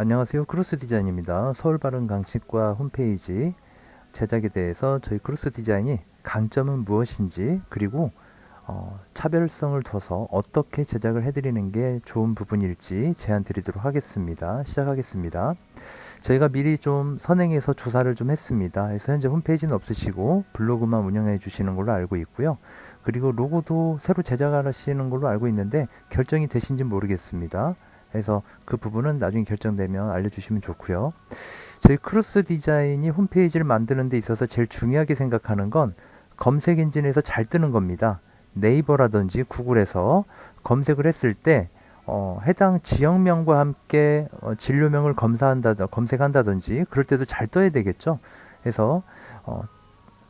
안녕하세요. 크로스 디자인입니다. 서울 바른강치과 홈페이지 제작에 대해서 저희 크로스 디자인이 강점은 무엇인지 그리고 어, 차별성을 둬서 어떻게 제작을 해드리는 게 좋은 부분일지 제안 드리도록 하겠습니다. 시작하겠습니다. 저희가 미리 좀 선행해서 조사를 좀 했습니다. 그래서 현재 홈페이지는 없으시고 블로그만 운영해 주시는 걸로 알고 있고요. 그리고 로고도 새로 제작하시는 걸로 알고 있는데 결정이 되신지 모르겠습니다. 그래서 그 부분은 나중에 결정되면 알려주시면 좋고요. 저희 크로스 디자인이 홈페이지를 만드는 데 있어서 제일 중요하게 생각하는 건 검색 엔진에서 잘 뜨는 겁니다. 네이버라든지 구글에서 검색을 했을 때 어, 해당 지역명과 함께 어, 진료명을 검사한다 검색한다든지 그럴 때도 잘 떠야 되겠죠. 그래서 어,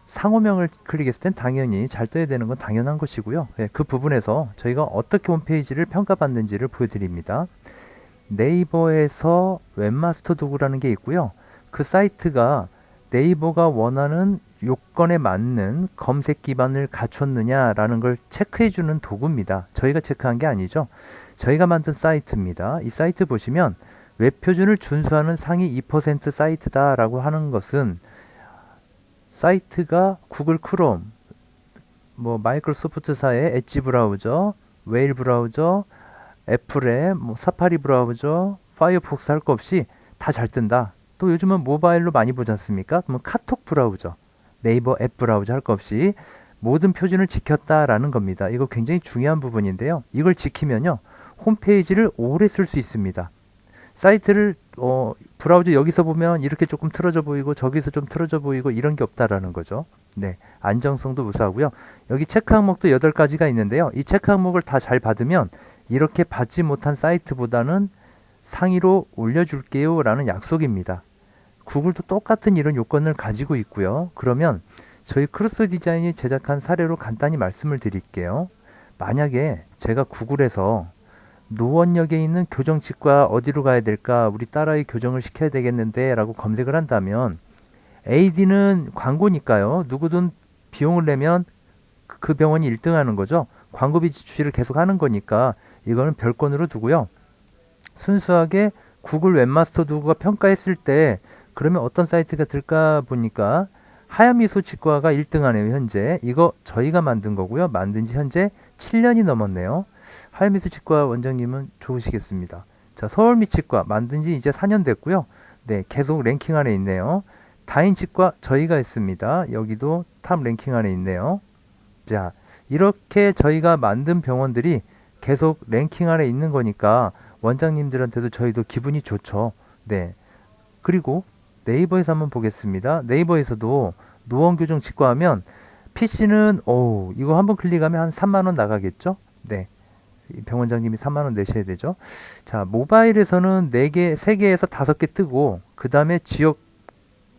상호명을 클릭했을 땐 당연히 잘 떠야 되는 건 당연한 것이고요. 예, 그 부분에서 저희가 어떻게 홈페이지를 평가받는지를 보여드립니다. 네이버에서 웹마스터 도구라는 게 있고요. 그 사이트가 네이버가 원하는 요건에 맞는 검색 기반을 갖췄느냐라는 걸 체크해 주는 도구입니다. 저희가 체크한 게 아니죠. 저희가 만든 사이트입니다. 이 사이트 보시면 웹 표준을 준수하는 상위 2% 사이트다라고 하는 것은 사이트가 구글 크롬, 뭐 마이크로소프트사의 엣지 브라우저, 웨일 브라우저, 애플의 뭐 사파리 브라우저, 파이어폭스 할 거 없이 다 잘 뜬다. 또 요즘은 모바일로 많이 보지 않습니까? 그러면 카톡 브라우저, 네이버 앱 브라우저 할 거 없이 모든 표준을 지켰다라는 겁니다. 이거 굉장히 중요한 부분인데요. 이걸 지키면요. 홈페이지를 오래 쓸 수 있습니다. 사이트를 어, 브라우저 여기서 보면 이렇게 조금 틀어져 보이고 저기서 좀 틀어져 보이고 이런 게 없다라는 거죠. 네. 안정성도 우수하고요. 여기 체크 항목도 8가지가 있는데요. 이 체크 항목을 다 잘 받으면 이렇게 받지 못한 사이트보다는 상위로 올려줄게요 라는 약속입니다. 구글도 똑같은 이런 요건을 가지고 있고요. 그러면 저희 크로스 디자인이 제작한 사례로 간단히 말씀을 드릴게요. 만약에 제가 구글에서 노원역에 있는 교정치과 어디로 가야 될까? 우리 딸아이 교정을 시켜야 되겠는데 라고 검색을 한다면 AD는 광고니까요. 누구든 비용을 내면 그 병원이 1등 하는 거죠. 광고비 지출을 계속 하는 거니까 이거는 별건으로 두고요. 순수하게 구글 웹마스터 도구가 평가했을 때 그러면 어떤 사이트가 들까 보니까 하야미소 치과가 1등 하네요, 현재. 이거 저희가 만든 거고요. 만든 지 현재 7년이 넘었네요. 하야미소 치과 원장님은 좋으시겠습니다. 자, 서울미 치과 만든 지 이제 4년 됐고요. 네, 계속 랭킹 안에 있네요. 다인 치과 저희가 했습니다. 여기도 탑 랭킹 안에 있네요. 자, 이렇게 저희가 만든 병원들이 계속 랭킹 안에 있는 거니까 원장님들한테도 저희도 기분이 좋죠. 네. 그리고 네이버에서 한번 보겠습니다. 네이버에서도 노원 교정 치과 하면 PC는 오 이거 한번 클릭하면 한 3만 원 나가겠죠? 네. 병원장님이 3만 원 내셔야 되죠. 자, 모바일에서는 4개, 3개에서 5개 뜨고 그다음에 지역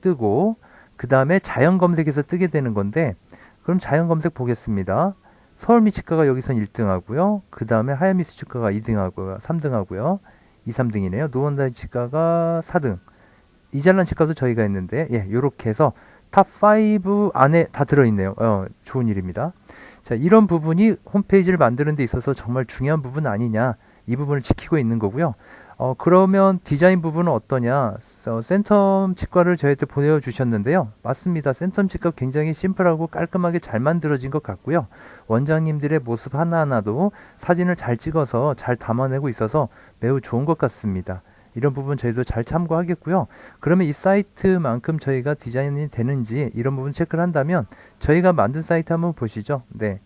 뜨고 그다음에 자연 검색에서 뜨게 되는 건데 그럼 자연 검색 보겠습니다. 서울미 치과가 여기선 1등 하고요. 그 다음에 하야미스 치과가 2등 하고요. 3등 하고요. 2, 3등이네요. 노원다이 치과가 4등. 이잘란 치과도 저희가 했는데, 예, 요렇게 해서 탑 5 안에 다 들어있네요. 어, 좋은 일입니다. 자, 이런 부분이 홈페이지를 만드는 데 있어서 정말 중요한 부분 아니냐. 이 부분을 지키고 있는 거고요. 어, 그러면 디자인 부분은 어떠냐? 어, 센텀 치과를 저희한테 보내주셨는데요. 맞습니다. 센텀 치과 굉장히 심플하고 깔끔하게 잘 만들어진 것 같고요. 원장님들의 모습 하나하나도 사진을 잘 찍어서 잘 담아내고 있어서 매우 좋은 것 같습니다. 이런 부분 저희도 잘 참고하겠고요. 그러면 이 사이트만큼 저희가 디자인이 되는지 이런 부분 체크를 한다면 저희가 만든 사이트 한번 보시죠. 네.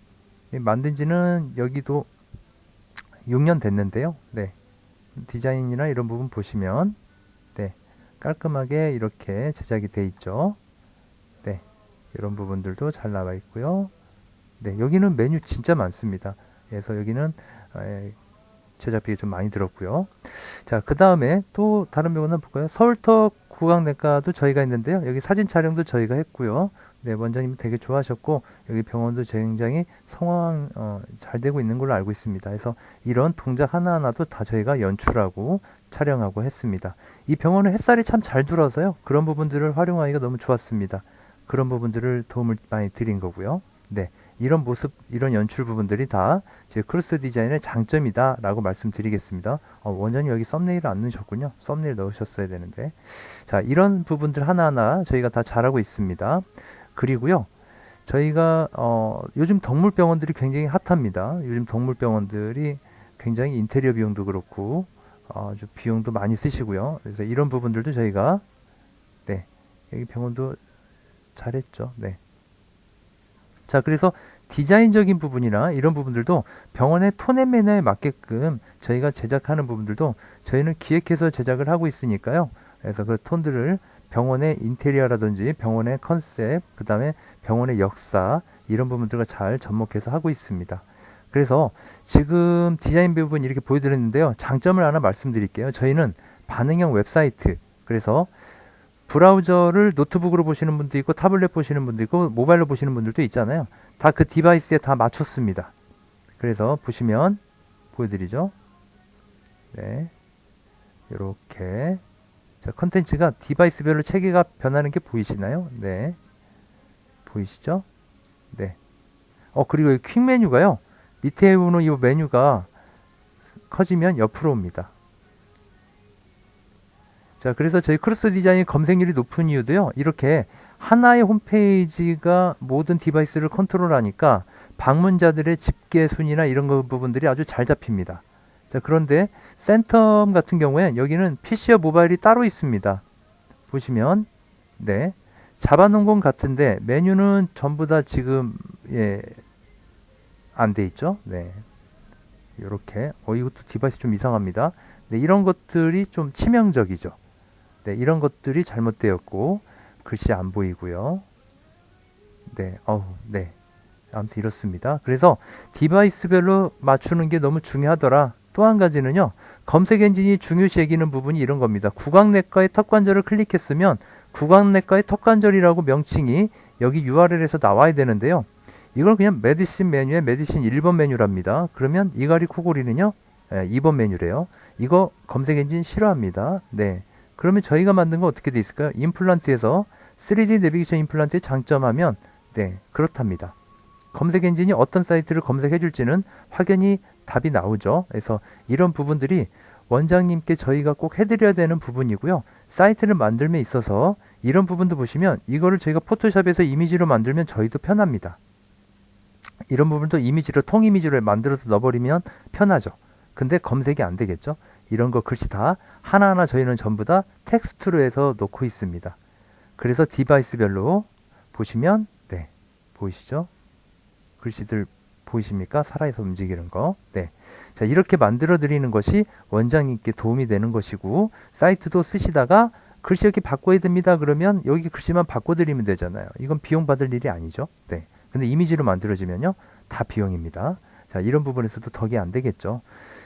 만든 지는 여기도 6년 됐는데요. 네. 디자인이나 이런 부분 보시면 네 깔끔하게 이렇게 제작이 돼 있죠. 네 이런 부분들도 잘 나와 있고요. 네 여기는 메뉴 진짜 많습니다. 그래서 여기는 제작비가 좀 많이 들었고요. 자 그 다음에 또 다른 병원 한번 볼까요? 서울턱 구강내과도 저희가 있는데요. 여기 사진 촬영도 저희가 했고요 네, 원장님 되게 좋아하셨고 여기 병원도 굉장히 성황 어, 잘 되고 있는 걸로 알고 있습니다. 그래서 이런 동작 하나하나도 다 저희가 연출하고 촬영하고 했습니다. 이 병원은 햇살이 참 잘 들어서요. 그런 부분들을 활용하기가 너무 좋았습니다. 그런 부분들을 도움을 많이 드린 거고요. 네, 이런 모습, 이런 연출 부분들이 다 제 크로스 디자인의 장점이다라고 말씀드리겠습니다. 어, 원장님 여기 썸네일을 안 넣으셨군요. 썸네일 넣으셨어야 되는데. 자, 이런 부분들 하나하나 저희가 다 잘하고 있습니다. 그리고요. 저희가 어, 요즘 동물병원들이 굉장히 핫합니다. 요즘 동물병원들이 굉장히 인테리어 비용도 그렇고 어, 좀 비용도 많이 쓰시고요. 그래서 이런 부분들도 저희가 네 여기 병원도 잘했죠. 네. 자 그래서 디자인적인 부분이나 이런 부분들도 병원의 톤앤 매너에 맞게끔 저희가 제작하는 부분들도 저희는 기획해서 제작을 하고 있으니까요. 그래서 그 톤들을 병원의 인테리어라든지 병원의 컨셉, 그 다음에 병원의 역사 이런 부분들과 잘 접목해서 하고 있습니다. 그래서 지금 디자인 부분 이렇게 보여드렸는데요. 장점을 하나 말씀드릴게요. 저희는 반응형 웹사이트 그래서 브라우저를 노트북으로 보시는 분도 있고 타블렛 보시는 분도 있고 모바일로 보시는 분들도 있잖아요. 다 그 디바이스에 다 맞췄습니다. 그래서 보시면 보여드리죠. 네, 이렇게 자 컨텐츠가 디바이스별로 체계가 변하는 게 보이시나요? 네, 보이시죠? 네. 어 그리고 이 퀵 메뉴가요. 밑에 보는 이 메뉴가 커지면 옆으로 옵니다. 자, 그래서 저희 크로스 디자인 검색률이 높은 이유도요. 이렇게 하나의 홈페이지가 모든 디바이스를 컨트롤하니까 방문자들의 집계 순위나 이런 거 부분들이 아주 잘 잡힙니다. 자, 그런데 센텀 같은 경우엔 여기는 PC와 모바일이 따로 있습니다. 보시면 네. 잡아놓은 건 같은데 메뉴는 전부 다 지금 예, 안 돼 있죠. 네. 이렇게 어 이것도 디바이스 좀 이상합니다. 네, 이런 것들이 좀 치명적이죠. 네, 이런 것들이 잘못되었고 글씨 안 보이고요. 네, 어우, 네. 아무튼 이렇습니다. 그래서 디바이스별로 맞추는 게 너무 중요하더라. 또 한 가지는요. 검색 엔진이 중요시 여기는 부분이 이런 겁니다. 구강내과의 턱관절을 클릭했으면 구강내과의 턱관절이라고 명칭이 여기 URL에서 나와야 되는데요. 이걸 그냥 메디신 메뉴에 메디신 1번 메뉴랍니다. 그러면 이가리 코골이는요. 네, 2번 메뉴래요. 이거 검색 엔진 싫어합니다. 네. 그러면 저희가 만든 거 어떻게 돼 있을까요? 임플란트에서 3D 내비게이션 임플란트의 장점하면 네, 그렇답니다. 검색 엔진이 어떤 사이트를 검색해 줄지는 확연히 답이 나오죠. 그래서 이런 부분들이 원장님께 저희가 꼭 해드려야 되는 부분이고요. 사이트를 만들면 있어서 이런 부분도 보시면 이거를 저희가 포토샵에서 이미지로 만들면 저희도 편합니다. 이런 부분도 이미지로 통 이미지로 만들어서 넣어버리면 편하죠. 근데 검색이 안 되겠죠. 이런 거 글씨 다 하나하나 저희는 전부 다 텍스트로 해서 놓고 있습니다. 그래서 디바이스별로 보시면 네 보이시죠? 글씨들 보이십니까? 살아서 움직이는 거. 네. 자, 이렇게 만들어 드리는 것이 원장님께 도움이 되는 것이고 사이트도 쓰시다가 글씨 이렇게 바꿔야 됩니다. 그러면 여기 글씨만 바꿔 드리면 되잖아요. 이건 비용 받을 일이 아니죠. 네. 근데 이미지로 만들어지면요. 다 비용입니다. 자, 이런 부분에서도 덕이 안 되겠죠.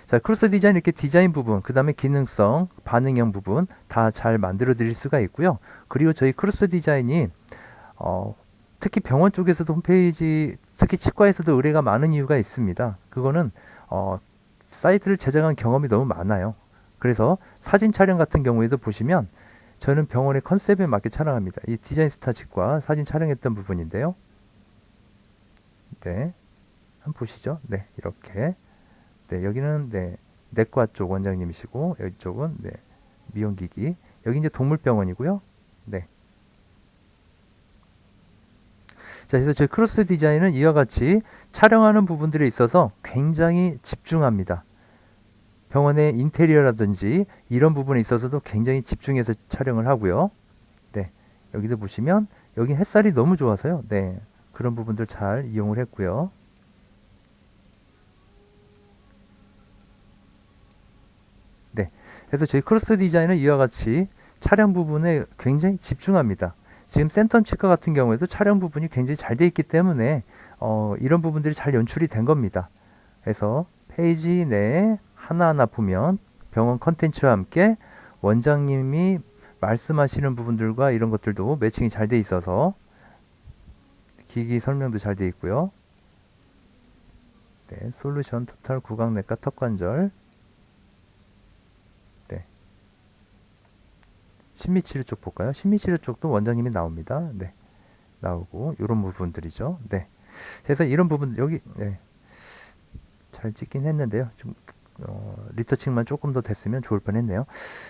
자, 크로스 디자인 이렇게 디자인 부분, 그 다음에 기능성, 반응형 부분 다 잘 만들어 드릴 수가 있고요. 그리고 저희 크로스 디자인이 어, 특히 병원 쪽에서도 홈페이지, 특히 치과에서도 의뢰가 많은 이유가 있습니다. 그거는 어, 사이트를 제작한 경험이 너무 많아요. 그래서 사진 촬영 같은 경우에도 보시면 저는 병원의 컨셉에 맞게 촬영합니다. 이 디자인 스타 치과 사진 촬영했던 부분인데요. 네. 한번 보시죠. 네, 이렇게. 네, 여기는 네, 내과 쪽 원장님이시고 이쪽은 네, 미용기기. 여기 이제 동물병원이고요. 네. 자, 그래서 저희 크로스 디자인은 이와 같이 촬영하는 부분들에 있어서 굉장히 집중합니다. 병원의 인테리어라든지 이런 부분에 있어서도 굉장히 집중해서 촬영을 하고요. 네. 여기도 보시면 여기 햇살이 너무 좋아서요. 네. 그런 부분들 잘 이용을 했고요. 네. 그래서 저희 크로스 디자인은 이와 같이 촬영 부분에 굉장히 집중합니다. 지금 센텀 치과 같은 경우에도 촬영 부분이 굉장히 잘 돼 있기 때문에 어, 이런 부분들이 잘 연출이 된 겁니다. 그래서 페이지 내에 하나하나 보면 병원 컨텐츠와 함께 원장님이 말씀하시는 부분들과 이런 것들도 매칭이 잘 돼 있어서 기기 설명도 잘 돼 있고요. 네, 솔루션 토탈 구강내과 턱관절 신미치료 쪽 볼까요? 신미치료 쪽도 원장님이 나옵니다. 네. 나오고 이런 부분들이죠. 네. 그래서 이런 부분 여기 네. 잘 찍긴 했는데요. 좀 어, 리터칭만 조금 더 됐으면 좋을 뻔했네요.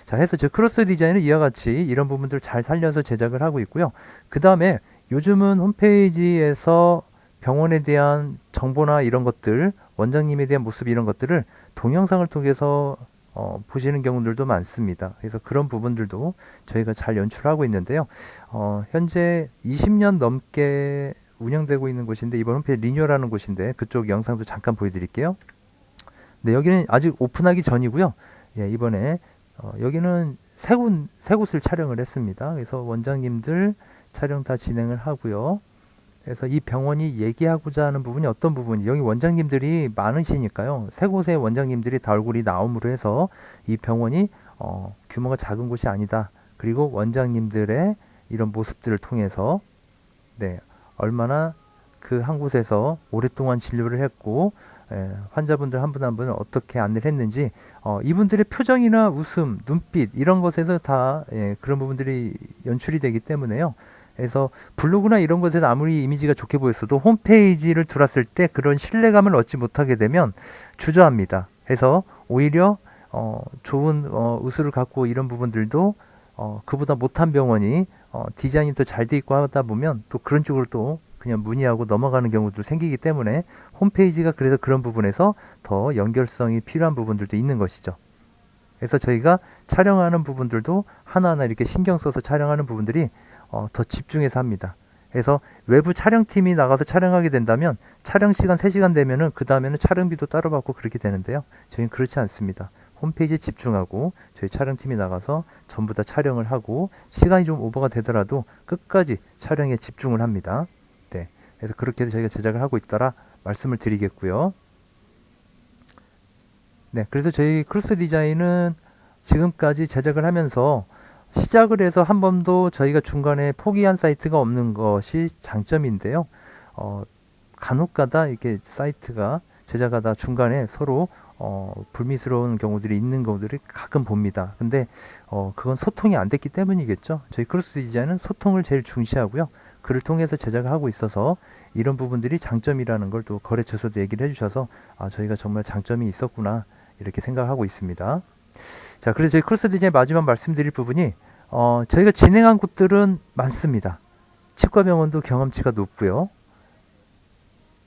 자, 해서 저 크로스 디자인은 이와 같이 이런 부분들 잘 살려서 제작을 하고 있고요. 그 다음에 요즘은 홈페이지에서 병원에 대한 정보나 이런 것들, 원장님에 대한 모습 이런 것들을 동영상을 통해서 어, 보시는 경우들도 많습니다. 그래서 그런 부분들도 저희가 잘 연출하고 있는데요. 어, 현재 20년 넘게 운영되고 있는 곳인데 이번 홈페이지 리뉴얼하는 곳인데 그쪽 영상도 잠깐 보여드릴게요. 네, 여기는 아직 오픈하기 전이고요. 예, 이번에 어, 여기는 세 곳, 세 곳을 촬영을 했습니다. 그래서 원장님들 촬영 다 진행을 하고요. 그래서 이 병원이 얘기하고자 하는 부분이 어떤 부분이 여기 원장님들이 많으시니까요. 세 곳의 원장님들이 다 얼굴이 나옴으로 해서 이 병원이 어, 규모가 작은 곳이 아니다. 그리고 원장님들의 이런 모습들을 통해서 네, 얼마나 그 한 곳에서 오랫동안 진료를 했고 예, 환자분들 한 분 한 분을 어떻게 안내를 했는지 어, 이분들의 표정이나 웃음, 눈빛 이런 것에서 다 예, 그런 부분들이 연출이 되기 때문에요. 그래서 블로그나 이런 것에서 아무리 이미지가 좋게 보였어도 홈페이지를 들어왔을 때 그런 신뢰감을 얻지 못하게 되면 주저합니다. 그래서 오히려 어, 좋은 어, 의술을 갖고 이런 부분들도 어, 그보다 못한 병원이 어, 디자인이 더 잘 돼 있고 하다 보면 또 그런 쪽으로 또 그냥 문의하고 넘어가는 경우도 생기기 때문에 홈페이지가 그래서 그런 부분에서 더 연결성이 필요한 부분들도 있는 것이죠. 그래서 저희가 촬영하는 부분들도 하나하나 이렇게 신경 써서 촬영하는 부분들이 어, 더 집중해서 합니다. 그래서 외부 촬영팀이 나가서 촬영하게 된다면 촬영 시간 3시간 되면은 그 다음에는 촬영비도 따로 받고 그렇게 되는데요. 저희는 그렇지 않습니다. 홈페이지에 집중하고 저희 촬영팀이 나가서 전부 다 촬영을 하고 시간이 좀 오버가 되더라도 끝까지 촬영에 집중을 합니다. 네. 그래서 그렇게 해서 저희가 제작을 하고 있더라 말씀을 드리겠고요. 네. 그래서 저희 크로스 디자인은 지금까지 제작을 하면서 시작을 해서 한 번도 저희가 중간에 포기한 사이트가 없는 것이 장점인데요. 어, 간혹가다 이렇게 사이트가 제작하다 중간에 서로 어, 불미스러운 경우들이 있는 경우들이 가끔 봅니다. 근데 어, 그건 소통이 안 됐기 때문이겠죠. 저희 크로스 디자인은 소통을 제일 중시하고요. 그를 통해서 제작을 하고 있어서 이런 부분들이 장점이라는 걸 또 거래처에서도 얘기를 해주셔서 아 저희가 정말 장점이 있었구나 이렇게 생각하고 있습니다. 자, 그래서 저희 크로스 디자인 마지막 말씀드릴 부분이 어, 저희가 진행한 곳들은 많습니다. 치과 병원도 경험치가 높고요.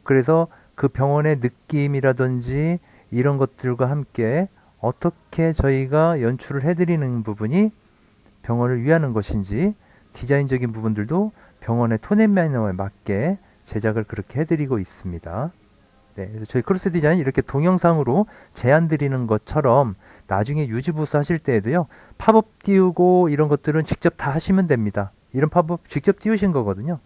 그래서 그 병원의 느낌이라든지 이런 것들과 함께 어떻게 저희가 연출을 해드리는 부분이 병원을 위하는 것인지 디자인적인 부분들도 병원의 톤앤 매너에 맞게 제작을 그렇게 해드리고 있습니다. 네, 그래서 저희 크로스 디자인 이렇게 동영상으로 제안 드리는 것처럼 나중에 유지보수 하실 때에도요 팝업 띄우고 이런 것들은 직접 다 하시면 됩니다. 이런 팝업 직접 띄우신 거거든요.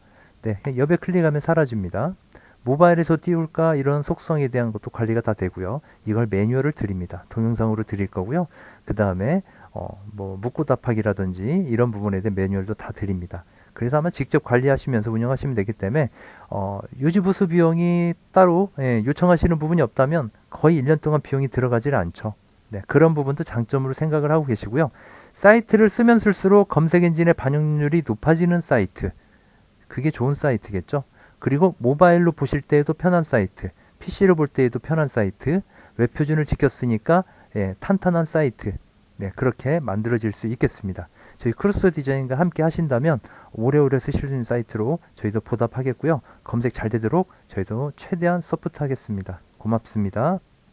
네, 옆에 클릭하면 사라집니다. 모바일에서 띄울까 이런 속성에 대한 것도 관리가 다 되고요. 이걸 매뉴얼을 드립니다. 동영상으로 드릴 거고요. 그 다음에 어, 뭐 묻고 답하기라든지 이런 부분에 대한 매뉴얼도 다 드립니다. 그래서 아마 직접 관리하시면서 운영하시면 되기 때문에 어, 유지보수 비용이 따로 예, 요청하시는 부분이 없다면 거의 1년 동안 비용이 들어가질 않죠. 네, 그런 부분도 장점으로 생각을 하고 계시고요. 사이트를 쓰면 쓸수록 검색 엔진의 반영률이 높아지는 사이트. 그게 좋은 사이트겠죠. 그리고 모바일로 보실 때에도 편한 사이트, PC로 볼 때에도 편한 사이트, 웹 표준을 지켰으니까 예, 탄탄한 사이트. 네, 그렇게 만들어질 수 있겠습니다. 저희 크로스 디자인과 함께 하신다면 오래오래 쓰실 수 있는 사이트로 저희도 보답하겠고요. 검색 잘 되도록 저희도 최대한 서포트하겠습니다. 고맙습니다.